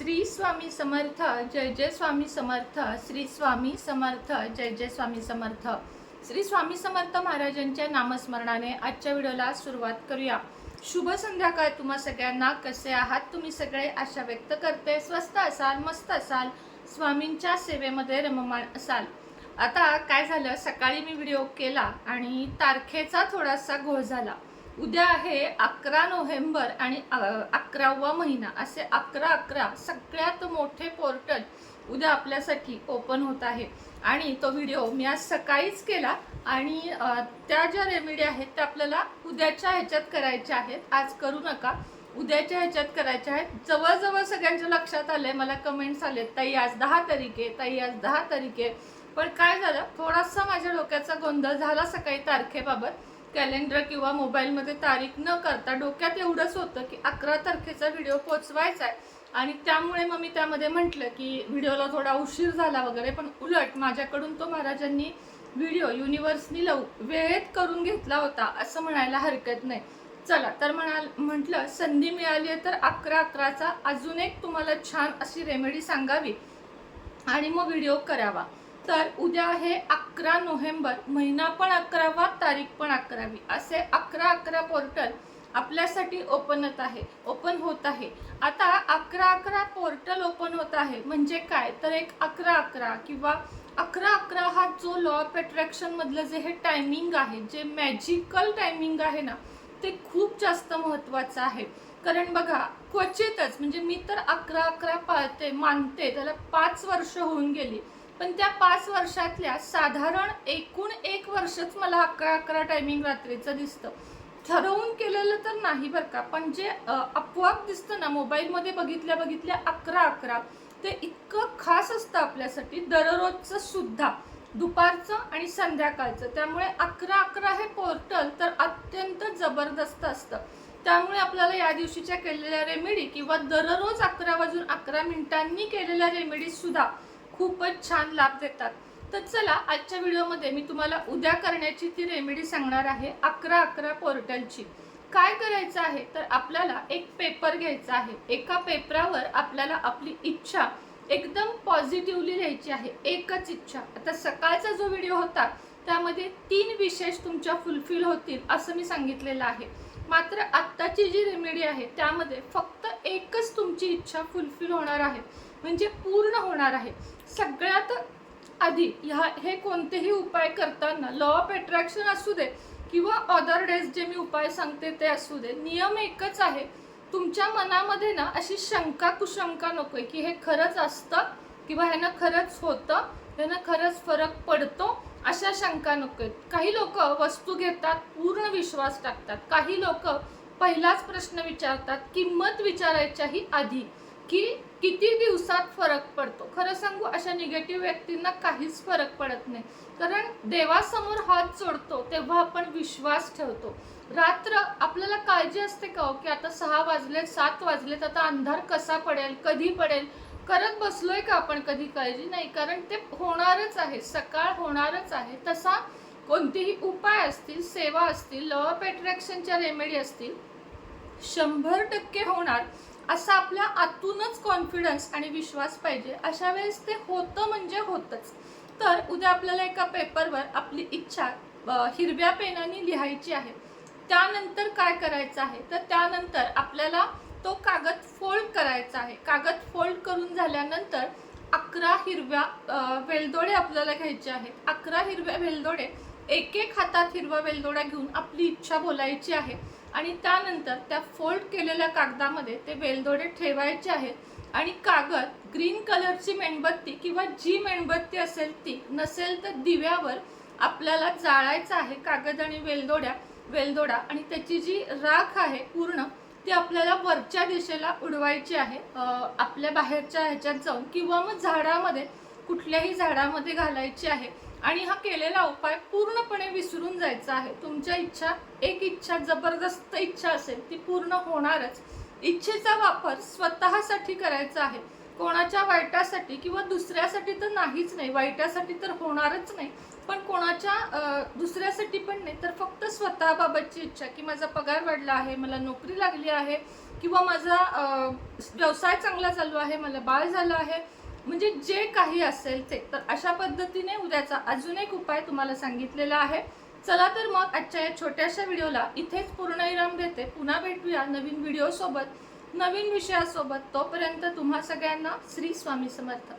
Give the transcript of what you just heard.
श्री स्वामी समर्थ जय जय स्वामी समर्थ श्री स्वामी समर्थ जय जय स्वामी समर्थ. श्री स्वामी समर्थ महाराजांच्या नामस्मरणाने आजच्या व्हिडिओला सुरुवात करूया. शुभ संध्याकाळ तुम्हा सगळ्यांना. कसे आहात तुम्ही सगळे? आशा व्यक्त करते. स्वस्त असाल मस्त असाल स्वामींच्या सेवेमध्ये रममाण असाल. आता काय झालं? सकाळी मी व्हिडिओ केला आणि तारखेचा थोडासा घोळ झाला. उद्या आहे अकरा नोव्हेंबर आणि अकरावा महिना. असे अकरा अकरा सगळ्यात मोठे पोर्टल उद्या आपल्यासाठी ओपन होत आहे. आणि तो व्हिडिओ मी आज सकाळीच केला आणि त्या ज्या रेमेडी आहेत त्या आपल्याला उद्याच्या ह्याच्यात करायच्या आहेत. आज करू नका. उद्याच्या ह्याच्यात करायच्या आहेत. जवळजवळ सगळ्यांच्या लक्षात आलंय. मला कमेंट्स आले ताई आज दहा तारीख आहे. ताई आज दहा तारीख आहे. पण काय झालं? थोडासा माझ्या डोक्याचा गोंधळ झाला सकाळी तारखेबाबत. कॅलेंडर किंवा मोबाईलमध्ये तारीख न करता डोक्यात एवढंच होतं की अकरा तारखेचा व्हिडिओ पोचवायचा आहे. आणि त्यामुळे मग मी त्यामध्ये म्हटलं की व्हिडिओला थोडा उशीर झाला वगैरे पण उलट माझ्याकडून तो महाराजांनी व्हिडिओ युनिव्हर्सनी लव वेळेत करून घेतला होता असं म्हणायला हरकत नाही. चला तर म्हणाल म्हटलं संधी मिळाली आहे तर अकरा अकराचा अजून एक तुम्हाला छान अशी रेमेडी सांगावी. आणि मग व्हिडिओ करावा. तर उद्या आहे अकरा नोव्हेंबर. महिना पण अकरावा तारीख पण अकरावी. असे अकरा अकरा पोर्टल आपल्यासाठी ओपनत आहे. ओपन होत आहे. आता अकरा अकरा पोर्टल ओपन होत आहे. म्हणजे काय? तर एक अकरा अकरा किंवा अकरा अकरा हा जो लॉ ऑफ अट्रॅक्शनमधलं जे हे टायमिंग आहे जे मॅजिकल टायमिंग आहे ना ते खूप जास्त महत्त्वाचं आहे. कारण बघा क्वचितच म्हणजे मी तर अकरा अकरा पाळते मानते त्याला पाच वर्ष होऊन गेली. पण त्या पाच वर्षातल्या साधारण एकूण एक वर्षच मला अकरा अकरा टायमिंग रात्रीचं दिसतं. ठरवून केलेलं तर नाही बरं का पण जे आपोआप दिसतं ना मोबाईलमध्ये बघितल्या बघितल्या अकरा अकरा ते इतकं खास असतं आपल्यासाठी दररोजचं सुद्धा दुपारचं आणि संध्याकाळचं. त्यामुळे अकरा अकरा हे पोर्टल तर अत्यंत जबरदस्त असतं. त्यामुळे आपल्याला या दिवशीच्या केलेल्या रेमेडी किंवा दररोज अकरा वाजून अकरा मिनिटांनी केलेल्या रेमेडीसुद्धा खूपच छान लाभ देतात. तर चला आजच्या व्हिडिओमध्ये मी तुम्हाला उद्या करण्याची ती रेमेडी सांगणार आहे अकरा अकरा पोर्टलची. काय करायचं आहे? तर आपल्याला एक पेपर घ्यायचा आहे. एका पेपरावर आपल्याला आपली इच्छा एकदम पॉझिटिव्हली लिहायची आहे. एकच इच्छा. आता सकाळचा जो व्हिडिओ होता त्यामध्ये तीन विशेष तुमच्या फुलफिल होतील असं मी सांगितलेलं आहे. मात्र आत्ताची जी रेमेडी आहे त्यामध्ये फक्त एकच तुमची इच्छा फुलफिल होणार आहे. म्हणजे पूर्ण होणार आहे. सगळ्यात आधी ह्या हे कोणतेही उपाय करताना लॉ ऑफ अट्रॅक्शन असू दे किंवा अदर डेज जे मी उपाय सांगते ते असू दे नियम एकच आहे. तुमच्या मनामध्ये ना अशी शंका कुशंका नको आहे की हे खरंच असतं किंवा ह्यानं खरंच होतं. ह्यानं खरंच फरक पडतो अशा शंका नको काही लोक वस्तू घेतात पूर्ण विश्वास टाकतात. काही लोक पहिलाच प्रश्न विचारतात किंमत विचारायच्याही आधी की किती दिवसात फरक पडतो? खरं सांगू अशा निगेटिव्ह व्यक्तींना काहीच फरक पडत नाही. कारण देवासमोर हात जोडतो तेव्हा आपण विश्वास ठेवतो. रात्र आपल्याला काळजी असते का हो की आता सहा वाजलेत सात वाजलेत आता अंधार कसा पडेल कधी पडेल? करत बसलोय का आपण कधी काळजी? नाही कारण ते होणारच आहे. सकाळ होणारच आहे. तसा कोणतेही उपाय असतील सेवा असतील लॉ ऑफ अट्रॅक्शनच्या रेमेडी असतील शंभर टक्के होणार असा आपल्या आतूनच कॉन्फिडन्स आणि विश्वास पाहिजे. अशा वेळेस ते होतं म्हणजे होतच. तर उद्या आपल्याला एका पेपरवर आपली इच्छा हिरव्या पेनाने लिहायची आहे. त्यानंतर काय करायचं आहे? तर त्यानंतर आपल्याला तो कागद फोल्ड करायचा आहे. कागद फोल्ड करून झाल्यानंतर अकरा हिरव्या वेलदोडे आपल्याला घ्यायचे आहेत. अकरा हिरव्या वेलदोडे एक एक हातात हिरवा वेलदोडा घेऊन आपली इच्छा बोलायची आहे. आणि त्यानंतर त्या फोल्ड केलेल्या कागदामध्ये ते वेलदोडे ठेवायचे आहेत. आणि कागद ग्रीन कलरची मेणबत्ती किंवा जी मेणबत्ती असेल ती नसेल तर दिव्यावर आपल्याला जाळायचं आहे. कागद आणि वेलदोड्या वेलदोडा आणि त्याची जी राख आहे पूर्ण ती आपल्याला वरच्या दिशेला उडवायची आहे. आपल्या बाहेरच्या ह्याच्यात जाऊन किंवा मग झाडामध्ये कुठल्याही झाडामध्ये घालायची आहे. आणि हा केलेला उपाय पूर्णपणे विसरून जायचा आहे. तुमच्या इच्छा एक इच्छा जबरदस्त इच्छा असेल ती पूर्ण होणारच. इच्छेचा वापर स्वतःसाठी करायचा आहे. कोणाच्या वाईटासाठी किंवा दुसऱ्यासाठी तर नाहीच नाही. वाईटासाठी तर होणारच नाही. पण कोणाच्या दुसऱ्यासाठी पण नाही. तर फक्त स्वतःबाबतची इच्छा की माझा पगार वाढला आहे मला नोकरी लागली आहे किंवा माझा व्यवसाय चांगला चालू आहे मला बाळ झालं आहे. म्हणजे जे काही असेल ते. तर अशा पद्धतीने उद्याचा अजून एक उपाय तुम्हाला सांगितलेला आहे. चला तर मग आजच्या या छोट्याशा व्हिडिओला इथेच पूर्णविराम देते. पुन्हा भेटूया नवीन व्हिडिओसोबत. नवीन विषयासोबत तोपर्यंत तुम्हा सगळ्यांना श्री स्वामी समर्थ.